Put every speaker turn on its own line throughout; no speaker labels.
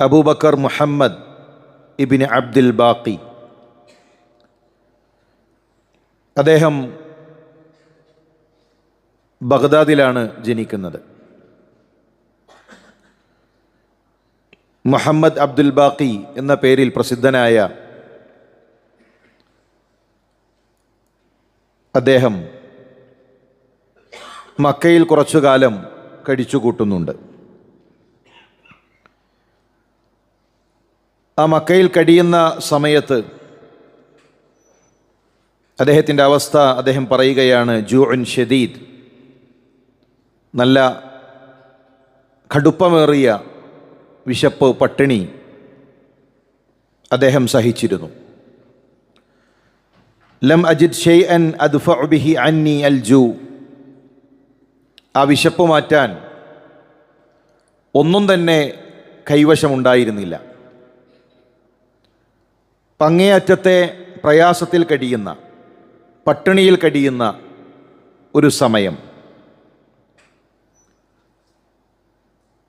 അബൂബക്കർ മുഹമ്മദ് ഇബിന് അബ്ദുൽ ബാക്കി. അദ്ദേഹം ബഗ്ദാദിലാണ് ജനിക്കുന്നത്. മുഹമ്മദ് അബ്ദുൽ ബാക്കി എന്ന പേരിൽ പ്രസിദ്ധനായ അദ്ദേഹം മക്കയിൽ കുറച്ചു കാലം കഴിച്ചുകൂട്ടുന്നുണ്ട്. ആ മക്കയിൽ കഴിയുന്ന സമയത്ത് അദ്ദേഹത്തിന്റെ അവസ്ഥ അദ്ദേഹം പറയുകയാണ് ജൂഉൻ ഷദീദ്. നല്ല കടുപ്പമേറിയ വിശപ്പ് പട്ടിണി അദ്ദേഹം സഹിച്ചിരുന്നു. ലം അജിദ് ഷെയ് അൻ അദ്ഫിഹി അന്നി അൽ ജൂ. ആ വിശപ്പ് മാറ്റാൻ ഒന്നും തന്നെ കൈവശമുണ്ടായിരുന്നില്ല. പങ്ങേയറ്റത്തെ പ്രയാസത്തിൽ കഴിയുന്ന പട്ടിണിയിൽ കഴിയുന്ന ഒരു സമയം.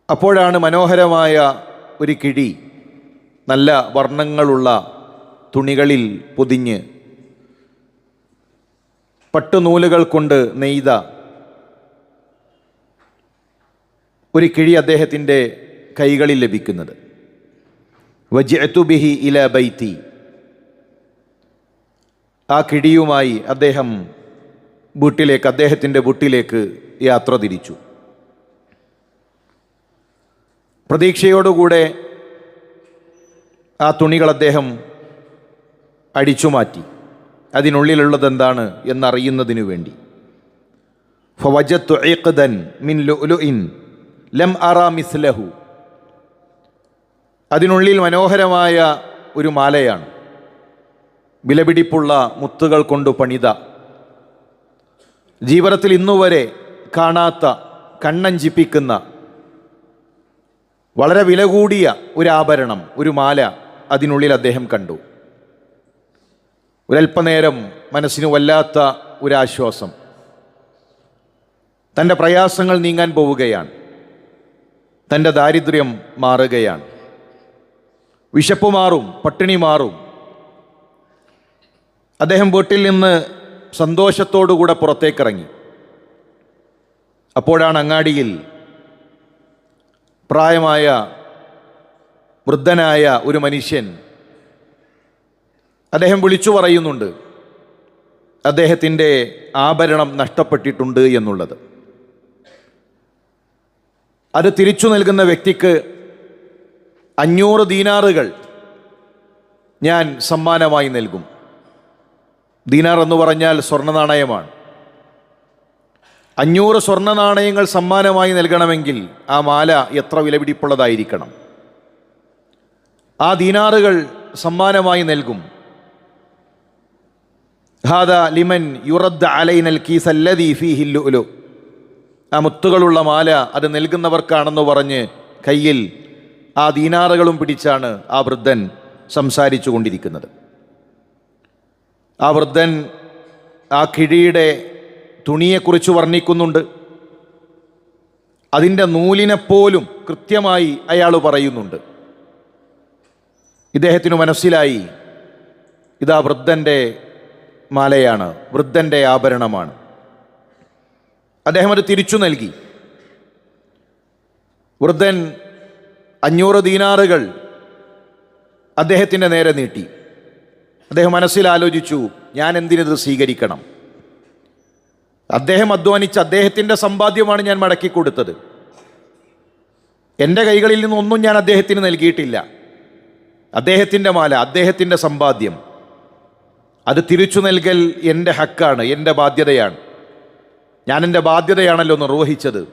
അപ്പോഴാണ് മനോഹരമായ ഒരു കിഴി നല്ല വർണങ്ങളുള്ള തുണികളിൽ പൊതിഞ്ഞ് പട്ടുനൂലുകൾ കൊണ്ട് നെയ്ത ഒരു കിഴി അദ്ദേഹത്തിന്റെ കൈകളിൽ ലഭിക്കുന്നത്. വജ്അത്തു ബിഹി ഇല ബൈത്തി. ആ കിടിയുമായി അദ്ദേഹം വീട്ടിലേക്ക് അദ്ദേഹത്തിന്റെ വീട്ടിലേക്ക് യാത്ര തിരിച്ചു. പ്രതീക്ഷയോടുകൂടെ ആ തുണികൾ അദ്ദേഹം അടിച്ചു മാറ്റി. അതിനുള്ളിലുള്ളത് എന്താണ് എന്നറിയുന്നതിനു വേണ്ടി. ഫവജത്തു ഇഖ്ദൻ മിൻ ലുഅ്ലുഇൻ ലം അറ മിസ്ലഹു. അതിനുള്ളിൽ മനോഹരമായ ഒരു മാലയാണ്. വിലപിടിപ്പുള്ള മുത്തുകൾ കൊണ്ട് പണിത. ജീവിതത്തിൽ ഇന്നുവരെ കാണാത്ത കണ്ണഞ്ചിപ്പിക്കുന്ന വളരെ വില കൂടിയ ഒരു ആഭരണം ഒരു മാല അതിനുള്ളിൽ അദ്ദേഹം കണ്ടു. ഒരല്പനേരം മനസ്സിന് വല്ലാത്ത ഒരാശ്വാസം. തന്റെ പ്രയാസങ്ങൾ നീങ്ങാൻ പോവുകയാണ്. തന്റെ ദാരിദ്ര്യം മാറുകയാണ്. വിശപ്പ് മാറും പട്ടിണി മാറും. അദ്ദേഹം വീട്ടിൽ നിന്ന് സന്തോഷത്തോടുകൂടെ പുറത്തേക്കിറങ്ങി. അപ്പോഴാണ് അങ്ങാടിയിൽ പ്രായമായ വൃദ്ധനായ ഒരു മനുഷ്യൻ അദ്ദേഹം വിളിച്ചു പറയുന്നുണ്ട് അദ്ദേഹത്തിന്റെ ആഭരണം നഷ്ടപ്പെട്ടിട്ടുണ്ട് എന്നുള്ളത്. അത് തിരിച്ചു നൽകുന്ന വ്യക്തിക്ക് അഞ്ഞൂറ് ദീനാറുകൾ ഞാൻ സമ്മാനമായി നൽകും. ദീനാർ എന്ന് പറഞ്ഞാൽ സ്വർണ നാണയമാണ് അഞ്ഞൂറ് സ്വർണ നാണയങ്ങൾ സമ്മാനമായി നൽകണമെങ്കിൽ ആ മാല എത്ര വിലപിടിപ്പുള്ളതായിരിക്കണം. ആ ദീനാറുകൾ സമ്മാനമായി നൽകും. ഹാദ ലിമൻ യുറദ് അലൈനൽ കീസല്ലദീ ഹില്ലു ഉലു ആ മുത്തുകളുള്ള മാല അത് നൽകുന്നവർക്കാണെന്ന് പറഞ്ഞ് കയ്യിൽ ആ ദീനാറുകളും പിടിച്ചാണ് ആ വൃദ്ധൻ സംസാരിച്ചു കൊണ്ടിരിക്കുന്നത് ആ വൃദ്ധൻ ആ കിഴിയുടെ തുണിയെക്കുറിച്ച് വർണിക്കുന്നുണ്ട്. അതിന്റെ നൂലിനെപ്പോലും കൃത്യമായി അയാൾ പറയുന്നുണ്ട്. ഇദ്ദേഹത്തിന് മനസ്സിലായി ഇതാ വൃദ്ധന്റെ മാലയാണ് വൃദ്ധന്റെ ആഭരണമാണ്. അദ്ദേഹം അത് തിരിച്ചു നൽകി. വൃദ്ധൻ അഞ്ഞൂറ് ദീനാറുകൾ അദ്ദേഹത്തിന്റെ നേരെ നീട്ടി. അദ്ദേഹം മനസ്സിലാലോചിച്ചു ഞാൻ എന്തിനത് സ്വീകരിക്കണം? അദ്ദേഹം അധ്വാനിച്ച് അദ്ദേഹത്തിന്റെ സമ്പാദ്യമാണ് ഞാൻ മടക്കി കൊടുത്തത്. എന്റെ കൈകളിൽ നിന്നൊന്നും ഞാൻ അദ്ദേഹത്തിന് നൽകിയിട്ടില്ല. അദ്ദേഹത്തിന്റെ മാല അദ്ദേഹത്തിന്റെ സമ്പാദ്യം. അത് തിരിച്ചു നൽകൽ എന്റെ ഹക്കാണ് എന്റെ ബാധ്യതയാണ്. ഞാൻ എന്റെ ബാധ്യതയാണല്ലോ നിർവഹിച്ചത്.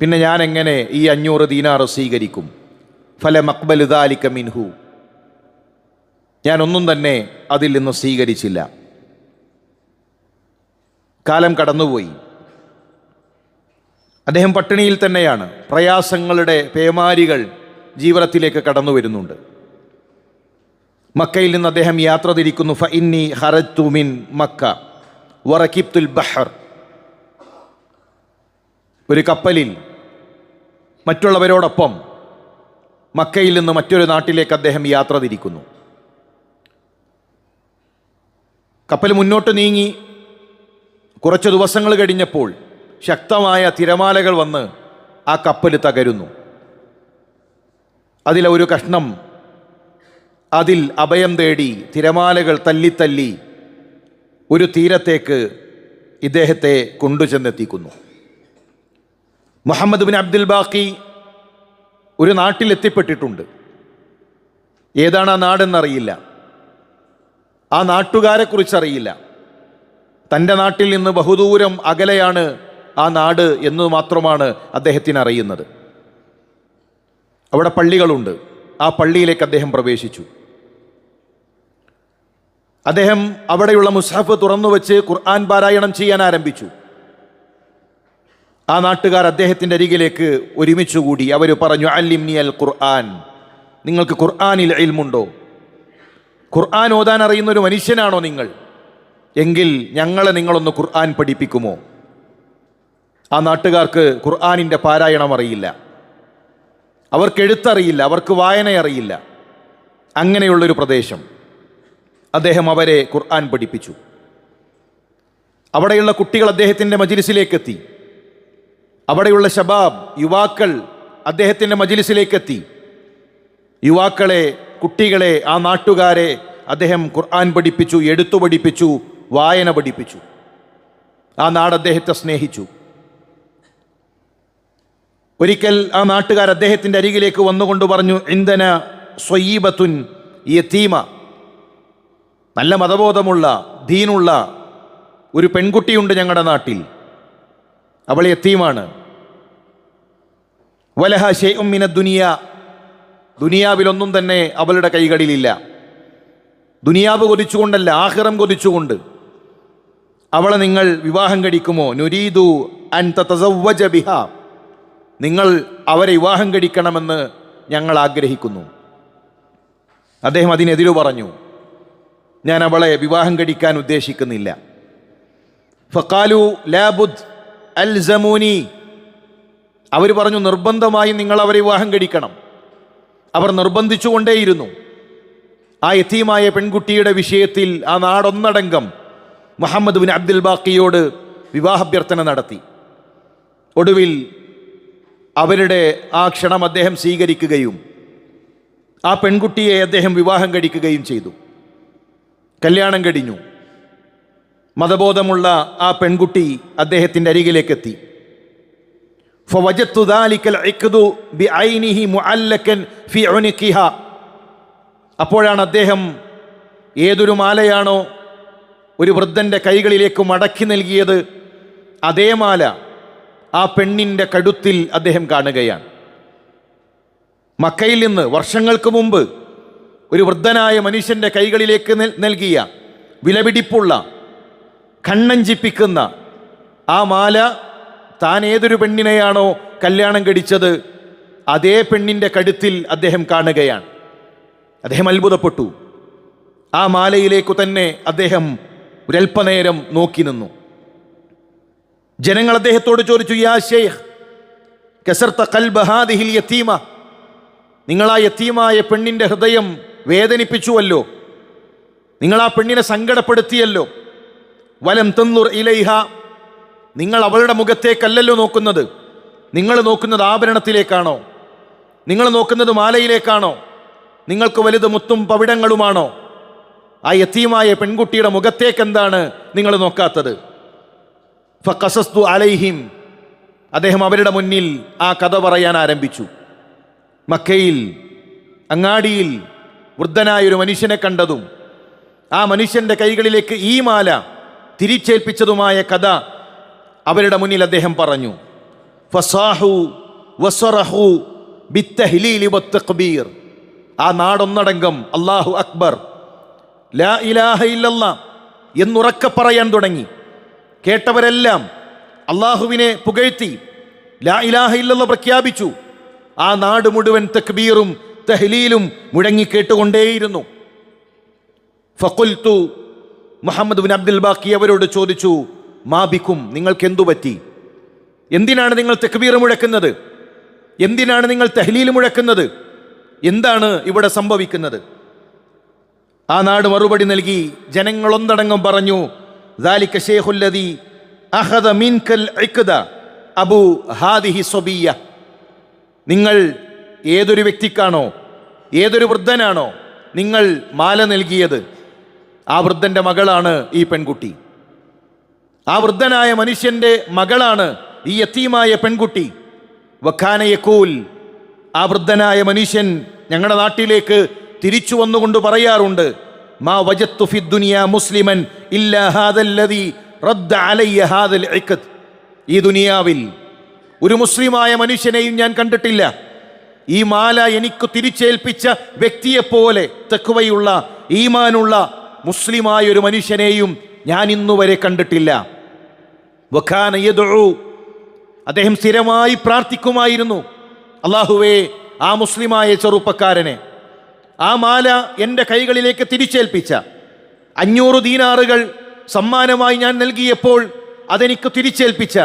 പിന്നെ ഞാൻ എങ്ങനെ ഈ അഞ്ഞൂറ് ദീനാറ് സ്വീകരിക്കും? ഫല മക്ബൽ ദാലിക്ക മിൻഹു. ഞാനൊന്നും തന്നെ അതിൽ നിന്ന് സ്വീകരിച്ചില്ല. കാലം കടന്നുപോയി. അദ്ദേഹം പട്ടിണിയിൽ തന്നെയാണ്. പ്രയാസങ്ങളുടെ പേമാരികൾ ജീവിതത്തിലേക്ക് കടന്നു വരുന്നുണ്ട്. മക്കയിൽ നിന്ന് അദ്ദേഹം യാത്ര തിരിക്കുന്നു. ഫ ഇന്നി ഹറത്തു മിൻ മക്ക. വറക്കിബ്തുൽ ബഹർ. ഒരു കപ്പലിൽ മറ്റുള്ളവരോടൊപ്പം മക്കയിൽ നിന്ന് മറ്റൊരു നാട്ടിലേക്ക് അദ്ദേഹം യാത്ര തിരിക്കുന്നു. കപ്പൽ മുന്നോട്ട് നീങ്ങി. കുറച്ച് ദിവസങ്ങൾ കഴിഞ്ഞപ്പോൾ ശക്തമായ തിരമാലകൾ വന്ന് ആ കപ്പൽ തകരുന്നു. അതിലെ ഒരു കഷ്ണം അതിൽ അഭയം തേടി തിരമാലകൾ തല്ലിത്തല്ലി ഒരു തീരത്തേക്ക് ഇദ്ദേഹത്തെ കൊണ്ടുചെന്നെത്തിക്കുന്നു മുഹമ്മദ് ബിൻ അബ്ദുൽ ബാക്കി ഒരു നാട്ടിലെത്തിപ്പെട്ടിട്ടുണ്ട്. ഏതാണ് ആ നാടെന്നറിയില്ല. ആ നാട്ടുകാരെ നാട്ടുകാരെക്കുറിച്ചറിയില്ല. തന്റെ നാട്ടിൽ നിന്ന് ബഹുദൂരം അകലെയാണ് ആ നാട് എന്ന് മാത്രമാണ് അദ്ദേഹത്തിന് അറിയുന്നത്. അവിടെ പള്ളികളുണ്ട്. ആ പള്ളിയിലേക്ക് അദ്ദേഹം പ്രവേശിച്ചു. അദ്ദേഹം അവിടെയുള്ള മുസാഫ് തുറന്നു വെച്ച് ഖുർആൻ പാരായണം ചെയ്യാൻ ആരംഭിച്ചു. ആ നാട്ടുകാർ അദ്ദേഹത്തിന്റെ അരികിലേക്ക് ഒരുമിച്ചുകൂടി അവർ പറഞ്ഞു അല്ലിംനി അൽ ഖുർആൻ. നിങ്ങൾക്ക് ഖുർആാനിൽ ഇൽമുണ്ടോ? ഖുർആൻ ഓതാൻ അറിയുന്ന ഒരു മനുഷ്യനാണോ നിങ്ങൾ? എങ്കിൽ ഞങ്ങളെ നിങ്ങളൊന്ന് ഖുർആൻ പഠിപ്പിക്കുമോ? ആ നാട്ടുകാർക്ക് ഖുർആാനിന്റെ പാരായണം അറിയില്ല. അവർക്ക് എഴുത്തറിയില്ല അവർക്ക് വായന അറിയില്ല. അങ്ങനെയുള്ളൊരു പ്രദേശം. അദ്ദേഹം അവരെ ഖുർആൻ പഠിപ്പിച്ചു. അവിടെയുള്ള കുട്ടികൾ അദ്ദേഹത്തിന്റെ മജിലിസിലേക്കെത്തി. അവിടെയുള്ള ശബാബ് യുവാക്കൾ അദ്ദേഹത്തിന്റെ മജിലിസിലേക്കെത്തി. യുവാക്കളെ കുട്ടികളെ ആ നാട്ടുകാരെ അദ്ദേഹം ഖുർആൻ പഠിപ്പിച്ചു എടുത്തു പഠിപ്പിച്ചു വായന പഠിപ്പിച്ചു. ആ നാട് അദ്ദേഹത്തെ സ്നേഹിച്ചു. ഒരിക്കൽ ആ നാട്ടുകാർ അദ്ദേഹത്തിന്റെ അരികിലേക്ക് വന്നുകൊണ്ട് പറഞ്ഞു ഇന്ധന സ്വയീബത്തുൻ യത്തീമ നല്ല മതബോധമുള്ള ദീനുള്ള ഒരു പെൺകുട്ടിയുണ്ട് ഞങ്ങളുടെ നാട്ടിൽ. അവൾ യത്തീമാണ് വലഹ ഷെയ്മിന ദുനിയ ദുനിയാവിലൊന്നും തന്നെ അവളുടെ കൈകളിലില്ല. ദുനിയാവ് കൊതിച്ചുകൊണ്ടല്ല ആഹിറം കൊതിച്ചുകൊണ്ട്. അവളെ നിങ്ങൾ വിവാഹം കഴിക്കുമോ? നുരീദു അൻ തസവ്വജ ബിഹ. നിങ്ങൾ അവരെ വിവാഹം കഴിക്കണമെന്ന് ഞങ്ങൾ ആഗ്രഹിക്കുന്നു. അദ്ദേഹം അതിനെതിരു പറഞ്ഞു ഞാൻ അവളെ വിവാഹം കഴിക്കാൻ ഉദ്ദേശിക്കുന്നില്ല. ഫക്കാലു ലാബുദ് അൽ ജമൂനി അവർ പറഞ്ഞു നിർബന്ധമായും നിങ്ങൾ അവരെ വിവാഹം കഴിക്കണം. അവർ നിർബന്ധിച്ചുകൊണ്ടേയിരുന്നു. ആ എത്തിയുമായ പെൺകുട്ടിയുടെ വിഷയത്തിൽ ആ നാടൊന്നടങ്കം മുഹമ്മദ് ബിൻ അബ്ദുൽ ബാക്കിയോട് വിവാഹാഭ്യർത്ഥന നടത്തി. ഒടുവിൽ അവരുടെ ആ ക്ഷണം അദ്ദേഹം സ്വീകരിക്കുകയും ആ പെൺകുട്ടിയെ അദ്ദേഹം വിവാഹം കഴിക്കുകയും ചെയ്തു. കല്യാണം കഴിഞ്ഞു. മതബോധമുള്ള ആ പെൺകുട്ടി അദ്ദേഹത്തിന്റെ അരികിലേക്കെത്തി. فوجدت ذلك العقد بعينه معلقا في عنقها അപ്പോഴാണ് അദ്ദേഹം ഏതൊരു മാലയാണോ ഒരു വൃദ്ധൻ്റെ കൈകളിലേക്ക് മടക്കി നൽകിയത് അതേ മാല ആ പെണ്ണിൻ്റെ കഴുത്തിൽ അദ്ദേഹം കാണുകയാണ് മക്കയിൽ നിന്ന് വർഷങ്ങൾക്ക് മുമ്പ് ഒരു വൃദ്ധനായ മനുഷ്യൻ്റെ കൈകളിലേക്ക് നൽ- നൽകിയ വിലപിടിപ്പുള്ള കണ്ണഞ്ചിപ്പിക്കുന്ന ആ മാല താൻ ഏതൊരു പെണ്ണിനെയാണോ കല്യാണം കഴിച്ചത് അതേ പെണ്ണിന്റെ കഴുത്തിൽ അദ്ദേഹം കാണുകയാണ്. അദ്ദേഹം അത്ഭുതപ്പെട്ടു. ആ മാലയിലേക്കു തന്നെ അദ്ദേഹം ഒരല്പനേരം നോക്കി നിന്നു. ജനങ്ങൾ അദ്ദേഹത്തോട് ചോദിച്ചു യാ ഷെയ്ഖ് കസർത്ത കൽബഹാദിഹിൽ യത്തീമ നിങ്ങൾ ആ യത്തീമായ പെണ്ണിന്റെ ഹൃദയം വേദനിപ്പിച്ചുവല്ലോ. നിങ്ങൾ ആ പെണ്ണിനെ സങ്കടപ്പെടുത്തിയല്ലോ. വലം തന്നുർ ഇലൈഹ നിങ്ങൾ അവളുടെ മുഖത്തേക്കല്ലല്ലോ നോക്കുന്നത്. നിങ്ങൾ നോക്കുന്നത് ആഭരണത്തിലേക്കാണോ? നിങ്ങൾ നോക്കുന്നത് മാലയിലേക്കാണോ? നിങ്ങൾക്ക് വലുത് മുത്തും പവിടങ്ങളുമാണോ? ആ യത്തീമായ പെൺകുട്ടിയുടെ മുഖത്തേക്ക് എന്താണ് നിങ്ങൾ നോക്കാത്തത്? ഫസസ്തു അലൈഹിം. അദ്ദേഹം അവരുടെ മുന്നിൽ ആ കഥ പറയാൻ ആരംഭിച്ചു. മക്കയിൽ അങ്ങാടിയിൽ വൃദ്ധനായൊരു മനുഷ്യനെ കണ്ടതും ആ മനുഷ്യന്റെ കൈകളിലേക്ക് ഈ മാല തിരിച്ചേൽപ്പിച്ചതുമായ കഥ അവരുടെ മുന്നിൽ അദ്ദേഹം പറഞ്ഞു ഫസാഹു വസറഹു ബിത്തഹ്ലീലി വത്തഖ്ബീർ. ആ നാടൊന്നടങ്കം അള്ളാഹു അക്ബർ ലാ ഇലാഹ ഇല്ലല്ല എന്നുറക്കെ പറയാൻ തുടങ്ങി. കേട്ടവരെല്ലാം അള്ളാഹുവിനെ പുകഴ്ത്തി ലാ ഇലാഹ ഇല്ലല്ല പ്രഖ്യാപിച്ചു. ആ നാട് മുഴുവൻ തക്ബീറും തഹ്ലീലും മുഴങ്ങിക്കേട്ടുകൊണ്ടേയിരുന്നു. ഫക്കുൽത്തു മുഹമ്മദ് ബിൻ അബ്ദുൽ ബാക്കി അവരോട് ചോദിച്ചു മാബിക്കും നിങ്ങൾക്ക് എന്തു പറ്റി? എന്തിനാണ് നിങ്ങൾ തെക്ബീർ മുഴക്കുന്നത്? എന്തിനാണ് നിങ്ങൾ തെഹ്ലീൽ മുഴക്കുന്നത്? എന്താണ് ഇവിടെ സംഭവിക്കുന്നത്? ആ നാട് മറുപടി നൽകി ജനങ്ങളൊന്നടങ്കം പറഞ്ഞു ദാലിക്ക ഷേഖുല്ലതി അഹദ മീൻകൽ അബു ഹാദിഹി സൊബിയ നിങ്ങൾ ഏതൊരു വ്യക്തിക്കാണോ ഏതൊരു വൃദ്ധനാണോ നിങ്ങൾ മാല നൽകിയത്? ആ വൃദ്ധന്റെ മകളാണ് ഈ പെൺകുട്ടി. ആ വൃദ്ധനായ മനുഷ്യന്റെ മകളാണ് ഈ യത്തീമായ പെൺകുട്ടി. വഖാനയക്കൂൽ. ആ വൃദ്ധനായ മനുഷ്യൻ ഞങ്ങളുടെ നാട്ടിലേക്ക് തിരിച്ചു വന്നുകൊണ്ട് പറയാറുണ്ട് മാ വജത്തു ഫി ദുനിയ മുസ്ലിമൻ ഇല്ലാ ഹാദല്ലദി റദ്ദ അലയ്യ ഹാദൽ ഇഖത്ത് ഈ ദുനിയാവിൽ ഒരു മുസ്ലിമായ മനുഷ്യനെയും ഞാൻ കണ്ടിട്ടില്ല. ഈ മാല എനിക്ക് തിരിച്ചേൽപ്പിച്ച വ്യക്തിയെപ്പോലെ തെക്കുവയുള്ള ഈമാനുള്ള മുസ്ലിമായ ഒരു മനുഷ്യനെയും ഞാൻ ഇന്നുവരെ കണ്ടിട്ടില്ല. അദ്ദേഹം സ്ഥിരമായി പ്രാർത്ഥിക്കുമായിരുന്നു. അള്ളാഹുവേ ആ മുസ്ലിമായ ചെറുപ്പക്കാരനെ ആ മാല എന്റെ കൈകളിലേക്ക് തിരിച്ചേൽപ്പിച്ച. അഞ്ഞൂറ് ദീനാറുകൾ സമ്മാനമായി ഞാൻ നൽകിയപ്പോൾ അതെനിക്ക് തിരിച്ചേൽപ്പിച്ച.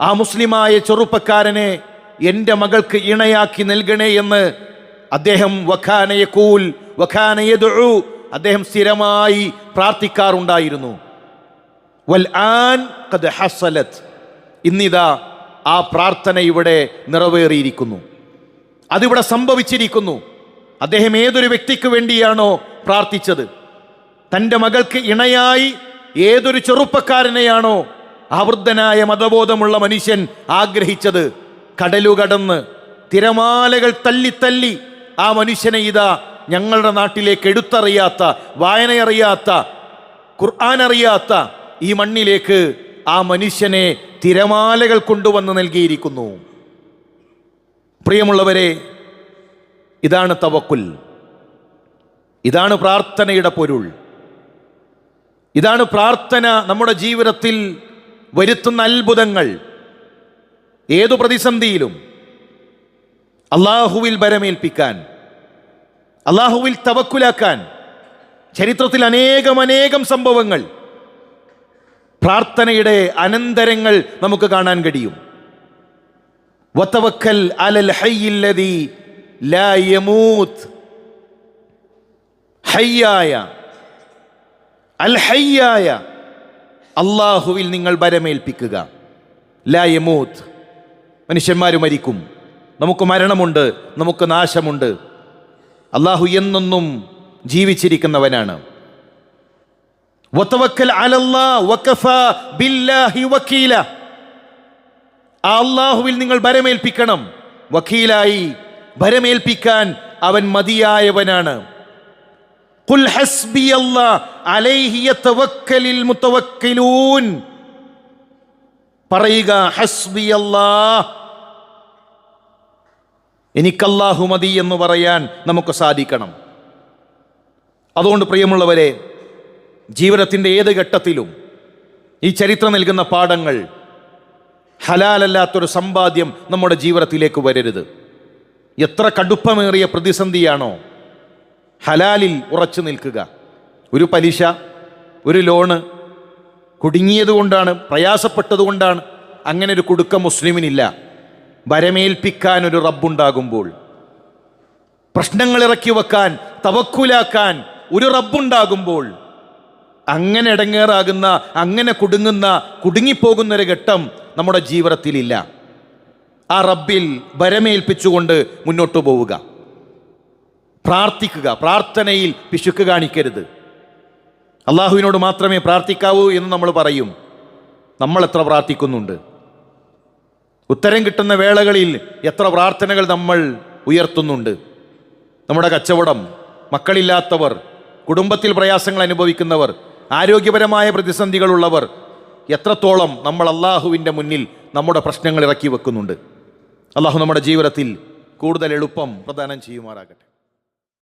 ആ മുസ്ലിമായ ചെറുപ്പക്കാരനെ എന്റെ മകൾക്ക് ഇണയാക്കി നൽകണേ എന്ന് അദ്ദേഹം വഖാനയെ കൂൽ വഖാനയെ അദ്ദേഹം സ്ഥിരമായി പ്രാർത്ഥിക്കാറുണ്ടായിരുന്നു. വൽ ആൻ ഹസലത്ത് ഇന്നിതാ ആ പ്രാർത്ഥന ഇവിടെ നിറവേറിയിരിക്കുന്നു. അതിവിടെ സംഭവിച്ചിരിക്കുന്നു. അദ്ദേഹം ഏതൊരു വ്യക്തിക്ക് വേണ്ടിയാണോ പ്രാർത്ഥിച്ചത്? തന്റെ മകൾക്ക് ഇണയായി ഏതൊരു ചെറുപ്പക്കാരനെയാണോ അവൃദ്ധനായ മതബോധമുള്ള മനുഷ്യൻ ആഗ്രഹിച്ചത്? കടലുകടന്ന് തിരമാലകൾ തല്ലി തല്ലി ആ മനുഷ്യനെ ഇതാ ഞങ്ങളുടെ നാട്ടിലേക്ക് എടുത്തറിയാത്ത വായനയറിയാത്ത ഖുർആൻ അറിയാത്ത ഈ മണ്ണിലേക്ക് ആ മനുഷ്യനെ തിരമാലകൾ കൊണ്ടുവന്ന് നൽകിയിരിക്കുന്നു. പ്രിയമുള്ളവരെ ഇതാണ് തവക്കുൽ. ഇതാണ് പ്രാർത്ഥനയുടെ പൊരുൾ. ഇതാണ് പ്രാർത്ഥന നമ്മുടെ ജീവിതത്തിൽ വരുത്തുന്ന അത്ഭുതങ്ങൾ. ഏതു പ്രതിസന്ധിയിലും അള്ളാഹുവിൽ ബരമേൽപ്പിക്കാൻ അള്ളാഹുവിൽ തവക്കുലാക്കാൻ ചരിത്രത്തിൽ അനേകം അനേകം സംഭവങ്ങൾ പ്രാർത്ഥനയുടെ അനന്തരങ്ങൾ നമുക്ക് കാണാൻ കഴിയും. വത്തവക്കൽ അലൽ ഹയ്യില്ലദീ ലാ ഹയ്യായ അൽ ഹയ്യായ അള്ളാഹുവിൽ നിങ്ങൾ വരമേൽപ്പിക്കുക. ലാ യമൂത്ത് മനുഷ്യന്മാർ മരിക്കും. നമുക്ക് മരണമുണ്ട് നമുക്ക് നാശമുണ്ട്. അള്ളാഹു എന്നൊന്നും ജീവിച്ചിരിക്കുന്നവനാണ്. അള്ളാഹുവിൽ നിങ്ങൾ ഭരമേൽപ്പിക്കണം. വക്കീലായി ഭരമേൽപ്പിക്കാൻ അവൻ മതിയായവനാണ്. പറയുക ഹസ്ബിയല്ലാ എനിക്കല്ലാഹു മതി എന്ന് പറയാൻ നമുക്ക് സാധിക്കണം. അതുകൊണ്ട് പ്രിയമുള്ളവരെ ജീവിതത്തിന്റെ ഏത് ഘട്ടത്തിലും ഈ ചരിത്രം നൽകുന്ന പാഠങ്ങൾ ഹലാലല്ലാത്തൊരു സമ്പാദ്യം നമ്മുടെ ജീവിതത്തിലേക്ക് വരരുത്. എത്ര കടുപ്പമേറിയ പ്രതിസന്ധിയാണോ ഹലാലിൽ ഉറച്ചു നിൽക്കുക. ഒരു പലിശ ഒരു ലോണ് കുടുങ്ങിയതുകൊണ്ടാണ് പ്രയാസപ്പെട്ടതുകൊണ്ടാണ് അങ്ങനെ ഒരു കുടുക്ക മുസ്ലിമിനില്ല. വരമേൽപ്പിക്കാൻ ഒരു റബ്ബുണ്ടാകുമ്പോൾ പ്രശ്നങ്ങൾ ഇറക്കി വെക്കാൻ തവക്കുലാക്കാൻ ഒരു റബ്ബുണ്ടാകുമ്പോൾ അങ്ങനെ ഇടങ്ങേറാകുന്ന അങ്ങനെ കുടുങ്ങുന്ന കുടുങ്ങിപ്പോകുന്നൊരു ഘട്ടം നമ്മുടെ ജീവിതത്തിലില്ല. ആ റബ്ബിൽ വരമേൽപ്പിച്ചുകൊണ്ട് മുന്നോട്ട് പോവുക. പ്രാർത്ഥിക്കുക പ്രാർത്ഥനയിൽ പിശുക്ക് കാണിക്കരുത്. അള്ളാഹുവിനോട് മാത്രമേ പ്രാർത്ഥിക്കാവൂ എന്ന് നമ്മൾ പറയും. നമ്മൾ എത്ര പ്രാർത്ഥിക്കുന്നുണ്ട്? ഉത്തരം കിട്ടുന്ന വേളകളിൽ എത്ര പ്രാർത്ഥനകൾ നമ്മൾ ഉയർത്തുന്നുണ്ട്? നമ്മുടെ കച്ചവടം മക്കളില്ലാത്തവർ കുടുംബത്തിൽ പ്രയാസങ്ങൾ അനുഭവിക്കുന്നവർ ആരോഗ്യപരമായ പ്രതിസന്ധികളുള്ളവർ എത്രത്തോളം നമ്മൾ അള്ളാഹുവിന്റെ മുന്നിൽ നമ്മുടെ പ്രശ്നങ്ങൾ ഇറക്കി വെക്കുന്നുണ്ട്. അള്ളാഹു നമ്മുടെ ജീവിതത്തിൽ കൂടുതൽ എളുപ്പം പ്രദാനം ചെയ്യുമാറാകട്ടെ.